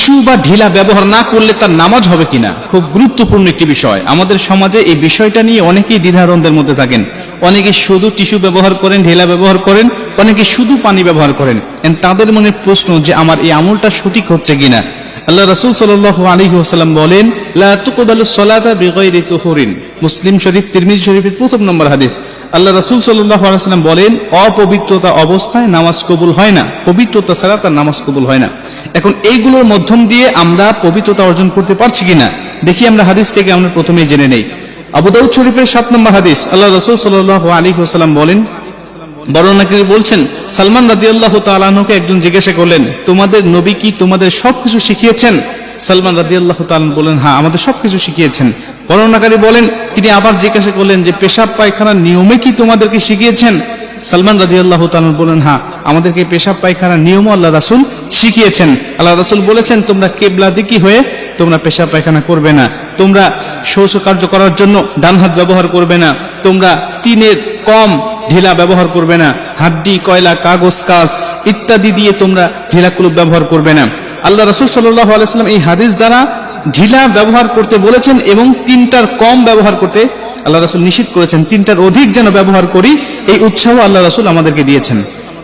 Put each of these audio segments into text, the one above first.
Tissue বা ঢিলা ব্যবহার না করলে তার নামাজ হবে কিনা? খুব গুরুত্বপূর্ণ একটি বিষয়। আমাদের সমাজে এই বিষয়টা নিয়ে অনেকেই দ্বিধাদ্বন্দ্বের মধ্যে থাকেন। অনেকে শুধু টিস্যু ব্যবহার করেন, ঢেলা ব্যবহার করেন, অনেকে শুধু পানি ব্যবহার করেন। তাদের মনে প্রশ্ন যে আমার এই আমলটা সঠিক হচ্ছে কিনা? আল্লাহ রাসূল সাল্লাল্লাহু আলাইহি ওয়াসাল্লাম বলেন মুসলিম শরীফ, তিরমিজি শরীফের প্রথম নম্বর হাদিস। আল্লাহ রাসূল আলাইহি বলেন, অপবিত্রতা অবস্থায় নামাজ কবুল হয় না। পবিত্রতা ছাড়া তার নামাজ কবুল হয় না। এখন এইগুলোর মাধ্যম দিয়ে আমরা পবিত্রতা অর্জন করতে পারছি কিনা, দেখি আমরা হাদিস থেকে আমরা প্রথমেই জেনে নেই। আবু দাউদ শরীফের সাত নম্বর হাদিস, আল্লাহ রসুল সাল্লাল্লাহু আলাইহি ওয়াসাল্লাম বলেন বর্ণনাকারী বলছেন, সালমান রাদিয়াল্লাহু তাআলাকে একজন জিজ্ঞাসা করলেন, তোমাদের নবী কি তোমাদের সবকিছু শিখিয়েছেন? সালমান রাদিয়াল্লাহু তাআলা বলেন হ্যাঁ আমাদের সবকিছু শিখিয়েছেন। বর্ণনাকারী বলেন, তিনি আবার জিজ্ঞাসা করলেন যে, পেশাব পায়খানার নিয়মে কি তোমাদেরকে শিখিয়েছেন? সালমান রাদিয়াল্লাহু তাআলা বলেন হ্যাঁ আমাদেরকে পেশাব পায়খানার নিয়মও আল্লাহ রাসূল শিখিয়েছেন। আল্লাহ রাসুল বলেছেন, তোমরা কেবলা দিকি হয়ে তোমরা পেশাব পায়খানা করবে না। তোমরা শৌচ কার্য করার জন্য ডান হাত ব্যবহার করবে না। তোমরা তিনের কম ঢিলা ব্যবহার করবে না, হাড্ডি, কয়লা, কাগজ, কাজ ইত্যাদি দিয়ে তোমরা ঢিলা কুলুপ ব্যবহার করবে না। আল্লাহ রসুল আলাইসাল্লাম এই হাদিস দ্বারা ঢিলা ব্যবহার করতে বলেছেন এবং তিনটার কম ব্যবহার করতে আল্লাহ রসুল নিষিদ্ধ করেছেন, তিনটার অধিক যেন ব্যবহার করি, এই উৎসাহ আল্লাহ রসুল আমাদেরকে দিয়েছেন।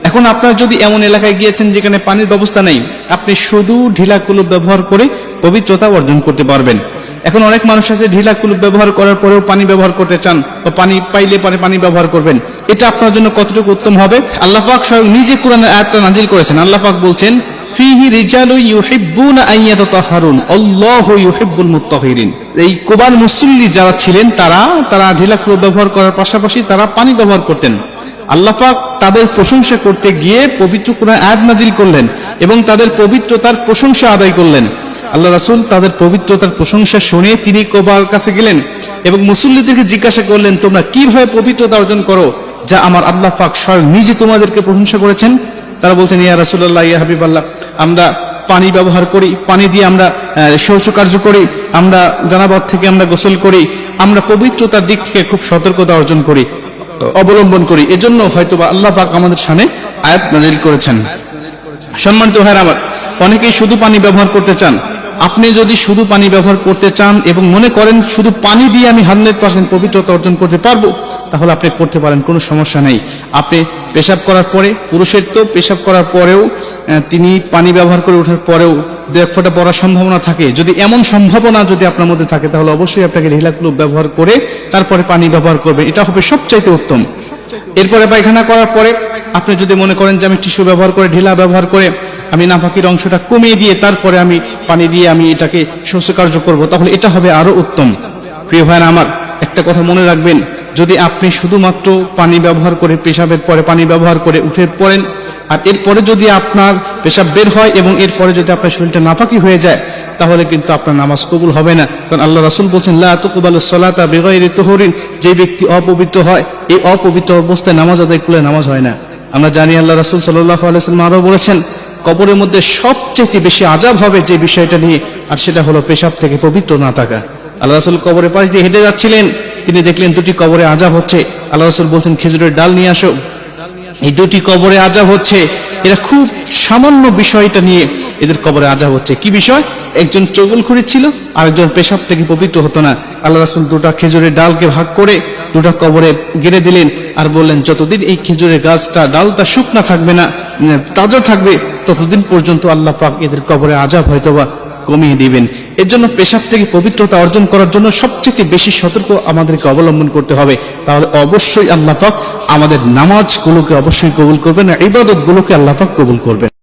এখন আপনারা যদি এমন এলাকায় গিয়েছেন যেখানে পানির ব্যবস্থা নেই, আপনি শুধু ঢিলা কুলুপ ব্যবহার করে পবিত্রতা অর্জন করতে পারবেন। এখন অনেক মানুষ আছে, ঢিলা কুলুপ ব্যবহার করার পরেও পানি ব্যবহার করতে চান বা পানি পাইলে পরে পানি ব্যবহার করবেন। এটা আপনার জন্য কতটুকু উত্তম হবে? আল্লাহ পাক স্বয়ং নিজে কোরআনের আয়াতটা নাজিল করেছেন। আল্লাহ পাক বলছেন এই কুবার মুসল্লি যারা ছিলেন, তারা তারা ঢিলা ব্যবহার করার পাশাপাশি তারা পানি ব্যবহার করতেন। আল্লাহ পাক তাদের প্রশংসা করতে গিয়ে পবিত্র কোরআন আয়াত নাজিল করলেন এবং তাদের পবিত্রতার প্রশংসা আদায় করলেন। আল্লাহ রাসুল তাদের পবিত্রতার প্রশংসা শুনে তিনি কোবার কাছে গেলেন এবং মুসল্লিদেরকে জিজ্ঞাসা করলেন, তোমরা কীভাবে পবিত্রতা অর্জন করো যা আমার আল্লাহ পাক স্বয়ং নিজে তোমাদেরকে প্রশংসা করেছেন? তারা বলছেন, ইয়া রাসূলুল্লাহ, ইয়া হাবিব আল্লাহ আমরা পানি ব্যবহার করি, পানি দিয়ে আমরা শৌচ কার্য করি, আমরা জানাবাদ থেকে আমরা গোসল করি, আমরা পবিত্রতার দিক থেকে খুব সতর্কতা অর্জন করি। অবলম্বন করি। এজন্য হয়তো বা আল্লাহ পাক আমাদের সামনে আয়াত নাজিল করেছেন। সম্মানিত ভাইয়ের আমার, অনেকেই শুধু পানি ব্যবহার করতে চান। আপনি যদি শুধু পানি ব্যবহার করতে চান এবং মনে করেন শুধু পানি দিয়ে আমি হান্ড্রেড পার্সেন্ট পবিত্রতা অর্জন করতে পারব, তাহলে আপনি করতে পারেন, কোনো সমস্যা নেই। আপনি পেশাব করার পরে, পুরুষের তো পেশাব করার পরেও তিনি পানি ব্যবহার করে ওঠার পরেও দু এক ফোঁটা পড়ার সম্ভাবনা থাকে। যদি এমন সম্ভাবনা যদি আপনার মধ্যে থাকে, তাহলে অবশ্যই আপনাকে ঢিলাকুলুপ ব্যবহার করে তারপরে পানি ব্যবহার করবেন। এটা হবে সবচাইতে উত্তম। এরপরে পায়খানা করার পরে আপনি যদি মনে করেন যে আমি টিস্যু ব্যবহার করে, ঢিলা ব্যবহার করে আমি নাফাকির অংশটা কমিয়ে দিয়ে তারপরে আমি পানি দিয়ে আমি এটাকে শস্যকার্য করব, তাহলে এটা হবে আরও উত্তম। প্রিয় ভাইরা আমার, একটা কথা মনে রাখবেন যদি আপনি শুধুমাত্র পানি ব্যবহার করে পেশাবের পরে পানি ব্যবহার করে উঠে পড়েন, আর এরপরে যদি আপনার পেশাব বের হয় এবং এরপরে যদি আপনার শরীরটা নাফাকি হয়ে যায়, তাহলে কিন্তু আপনার নামাজ কবুল হবে না। কারণ আল্লাহ রাসুল বলছেন সলাতা বেগাইরি তুহরিন। যে ব্যক্তি অপবিত্র হয়, এই অপবিত্র অবস্থায় নামাজ আদায় করলে নামাজ হয় না। আমরা জানি আল্লাহ রাসুল সাল্লাহ আলাইসাল্লাম আরও বলেছেন, কবরের মধ্যে সবচেয়ে বেশি আজাব হবে যে বিষয়টা নিয়ে, আর সেটা হলো পেশাব থেকে পবিত্র না থাকা। আল্লাহ রাসুল কবরের পাশ দিয়ে হেঁটে যাচ্ছিলেন। তিনি দেখলেন দুটি কবরে আজাব হচ্ছে। আল্লাহ রাসুল বলছেন, খেজুরের ডাল নিয়ে আসো। এই দুটি কবরে আজাব হচ্ছে। এরা খুব সামান্য বিষয়টা নিয়ে এদের কবরে আজাব হচ্ছে। কি বিষয়? একজন চগল ছিল আর একজন পেশাব থেকে পবিত্র হতো না। আল্লাহ রাসুল দুটা খেজুরের ডালকে ভাগ করে দুটা কবরে গেড়ে দিলেন আর বললেন, যতদিন এই খেজুরের গাছটা, ডালটা শুকনা থাকবে না তাজা থাকবে, ততদিন পর্যন্ত আল্লাহ পাক এদের কবরে আজাব হয়তোবা কমিয়ে দিবেন। এর জন্য পেশাব থেকে পবিত্রতা অর্জন করার জন্য সবচেয়ে বেশি সতর্ক আমাদেরকে অবলম্বন করতে হবে। তাহলে অবশ্যই আল্লাহ আমাদের নামাজগুলোকে অবশ্যই কবুল করবেন ইবাদত গুলোকে আল্লাহ কবুল করবেন।